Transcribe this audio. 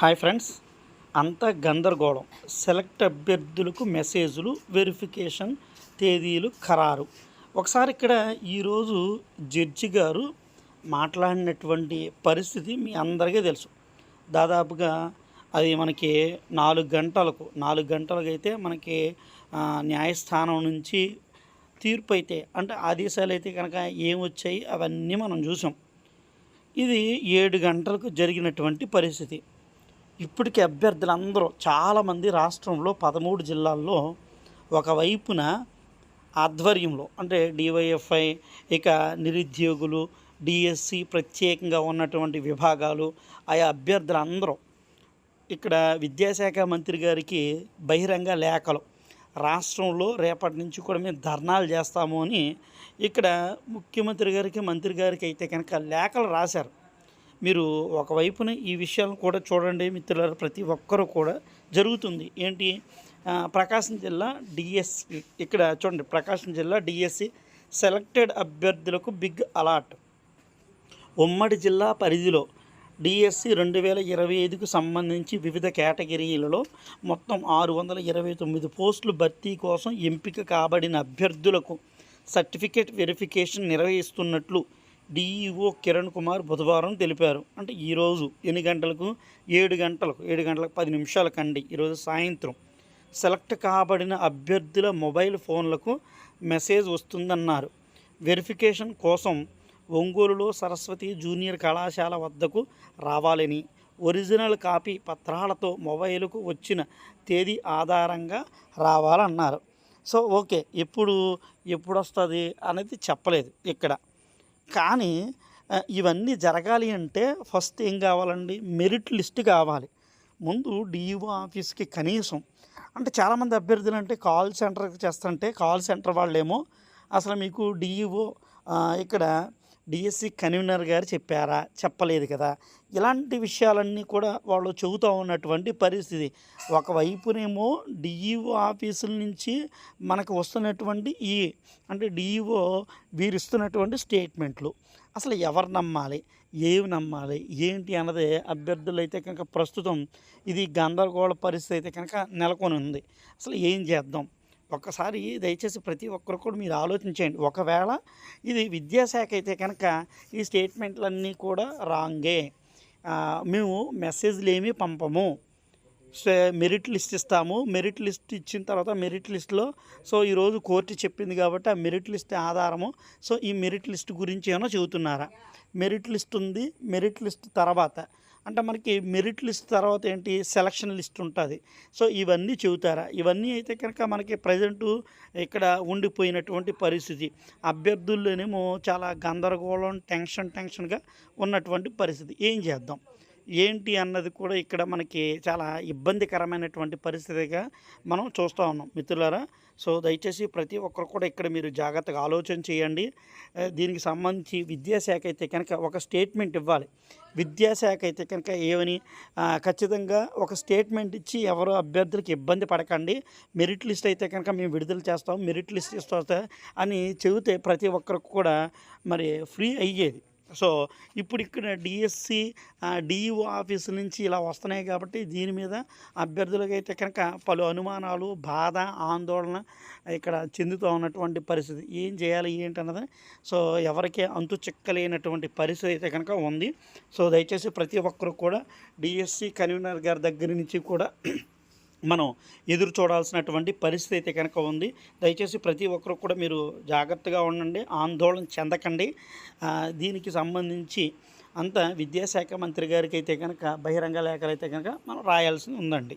Hi friends. అంతా గందరగోళం. Select అభ్యర్థులకు మెసేజ్లు వెరిఫికేషన్ తేదీలు ఖరారు. ఒకసారి ఇక్కడ ఈరోజు జడ్జి గారు మాట్లాడినటువంటి పరిస్థితి మీ అందరికీ తెలుసు. దాదాపుగా అది మనకి నాలుగు గంటలకు నాలుగు గంటలకు అయితే మనకి న్యాయస్థానం నుంచి తీర్పు అయితే అంటే ఆదేశాలు అయితే కనుక ఏం వచ్చాయి అవన్నీ మనం చూసాం. ఇది ఏడు గంటలకు జరిగినటువంటి పరిస్థితి. ఇప్పటికి అభ్యర్థులందరూ చాలామంది రాష్ట్రంలో పదమూడు జిల్లాల్లో ఒకవైపున ఆధ్వర్యంలో అంటే డివైఎఫ్ఐ ఇక నిరుద్యోగులు డిఎస్సి ప్రత్యేకంగా ఉన్నటువంటి విభాగాలు ఆయా అభ్యర్థులందరూ ఇక్కడ విద్యాశాఖ మంత్రి గారికి బహిరంగ లేఖలు. రాష్ట్రంలో రేపటి నుంచి కూడా మేము ధర్నాలు చేస్తాము అని ఇక్కడ ముఖ్యమంత్రి గారికి మంత్రి గారికి అయితే కనుక లేఖలు రాశారు. మీరు ఒకవైపున ఈ విషయాలను కూడా చూడండి మిత్రులారా ప్రతి ఒక్కరూ కూడా జరుగుతుంది. ఏంటి? ప్రకాశం జిల్లా డిఎస్సి. ఇక్కడ చూడండి ప్రకాశం జిల్లా డిఎస్సి సెలెక్టెడ్ అభ్యర్థులకు బిగ్ అలాట్. ఉమ్మడి జిల్లా పరిధిలో డిఎస్సి రెండు వేల ఇరవై ఐదుకు సంబంధించి వివిధ కేటగిరీలలో మొత్తం ఆరు వందల ఇరవై తొమ్మిది పోస్టులు భర్తీ కోసం ఎంపిక కాబడిన అభ్యర్థులకు సర్టిఫికేట్ వెరిఫికేషన్ నిర్వహిస్తున్నట్లు డిఈఓ కిరణ్ కుమార్ బుధవారం తెలిపారు. అంటే ఈరోజు ఎన్ని గంటలకు? ఏడు గంటలకు. ఏడు గంటలకు పది నిమిషాల కండి. ఈరోజు సాయంత్రం. సెలెక్ట్ కాబడిన అభ్యర్థుల మొబైల్ ఫోన్లకు మెసేజ్ వస్తుందన్నారు. వెరిఫికేషన్ కోసం ఒంగోలులో సరస్వతి జూనియర్ కళాశాల వద్దకు రావాలని ఒరిజినల్ కాపీ పత్రాలతో మొబైల్కు వచ్చిన తేదీ ఆధారంగా రావాలన్నారు. సో ఓకే ఎప్పుడు ఎప్పుడు వస్తుంది అనేది చెప్పలేదు ఇక్కడ. కానీ ఇవన్నీ జరగాలి అంటే ఫస్ట్ ఏం కావాలండి? మెరిట్ లిస్ట్ కావాలి. ముందు డిఈఓ ఆఫీస్కి కనీసం అంటే చాలామంది అభ్యర్థులు అంటే కాల్ సెంటర్కి చేస్తుంటే కాల్ సెంటర్ వాళ్ళేమో అసలు మీకు డిఈఓ ఇక్కడ డిఎస్సి కన్వీనర్ గారు చెప్పారా? చెప్పలేదు కదా. ఇలాంటి విషయాలన్నీ కూడా వాళ్ళు చెబుతూ ఉన్నటువంటి పరిస్థితి. ఒకవైపునేమో డిఈఓ ఆఫీసుల నుంచి మనకు వస్తున్నటువంటి ఈ అంటే డిఈఓ వీరు ఇస్తున్నటువంటి స్టేట్మెంట్లు. అసలు ఎవరు నమ్మాలి? ఏవి నమ్మాలి? ఏంటి అన్నది అభ్యర్థులు అయితే కనుక ప్రస్తుతం ఇది గందరగోళ పరిస్థితి అయితే కనుక నెలకొని ఉంది అసలు ఏం చేద్దాం? ఒక్కసారి దయచేసి ప్రతి ఒక్కరు కూడా మీరు ఆలోచించండి ఒకవేళ ఇది విద్యాశాఖ అయితే కనుక ఈ స్టేట్మెంట్లన్నీ కూడా రాంగే. మేము మెసేజ్లు ఏమీ పంపము. సో మెరిట్ లిస్ట్ ఇస్తాము. మెరిట్ లిస్ట్ ఇచ్చిన తర్వాత మెరిట్ లిస్ట్లో సో ఈరోజు కోర్టు చెప్పింది కాబట్టి ఆ మెరిట్ లిస్ట్ ఆధారము. సో ఈ మెరిట్ లిస్ట్ గురించి ఏమైనా చెబుతున్నారా? మెరిట్ లిస్ట్ ఉంది. మెరిట్ లిస్ట్ తర్వాత. అంటే మనకి మెరిట్ లిస్ట్ తర్వాత ఏంటి? సెలక్షన్ లిస్ట్ ఉంటుంది. సో ఇవన్నీ చెబుతారా? ఇవన్నీ అయితే కనుక మనకి ప్రజెంట్ ఇక్కడ ఉండిపోయినటువంటి పరిస్థితి. అభ్యర్థుల్లోనేమో చాలా గందరగోళం టెన్షన్ టెన్షన్గా ఉన్నటువంటి పరిస్థితి. ఏం చేద్దాం? ఏంటి అన్నది కూడా ఇక్కడ మనకి చాలా ఇబ్బందికరమైనటువంటి పరిస్థితిగా మనం చూస్తూ ఉన్నాం. మిత్రులారా సో దయచేసి ప్రతి ఒక్కరు కూడా ఇక్కడ మీరు జాగ్రత్తగా ఆలోచన చేయండి. దీనికి సంబంధించి విద్యాశాఖ అయితే కనుక ఒక స్టేట్మెంట్ ఇవ్వాలి. విద్యాశాఖ అయితే కనుక ఏమని ఖచ్చితంగా ఒక స్టేట్మెంట్ ఇచ్చి ఎవరు అభ్యర్థులకు ఇబ్బంది పడకండి. మెరిట్ లిస్ట్ అయితే కనుక మేము విడుదల చేస్తాం. మెరిట్ లిస్ట్ ఇస్తా అని చెబితే ప్రతి ఒక్కరికి కూడా మరి ఫ్రీ అయ్యేది. సో ఇప్పుడు ఇక్కడ డిఎస్సి డిఈఓ ఆఫీస్ నుంచి ఇలా వస్తున్నాయి కాబట్టి దీని మీద అభ్యర్థులకైతే అయితే కనుక పలు అనుమానాలు బాధ ఆందోళన ఇక్కడ చెందుతూ ఉన్నటువంటి పరిస్థితి. ఏం చేయాలి ఏంటన్నది? సో ఎవరికి అంతు చిక్కలేనటువంటి పరిస్థితి అయితే కనుక ఉంది. సో దయచేసి ప్రతి ఒక్కరు కూడా డిఎస్సి కన్వీనర్ గారి దగ్గర నుంచి కూడా మనం ఎదురు చూడాల్సినటువంటి పరిస్థితి అయితే కనుక ఉంది. దయచేసి ప్రతి ఒక్కరు కూడా మీరు జాగ్రత్తగా ఉండండి ఆందోళన చెందకండి. దీనికి సంబంధించి అంత విద్యాశాఖ మంత్రి గారికి అయితే కనుక బహిరంగ లేఖలు అయితే కనుక మనం రాయాల్సి ఉందండి.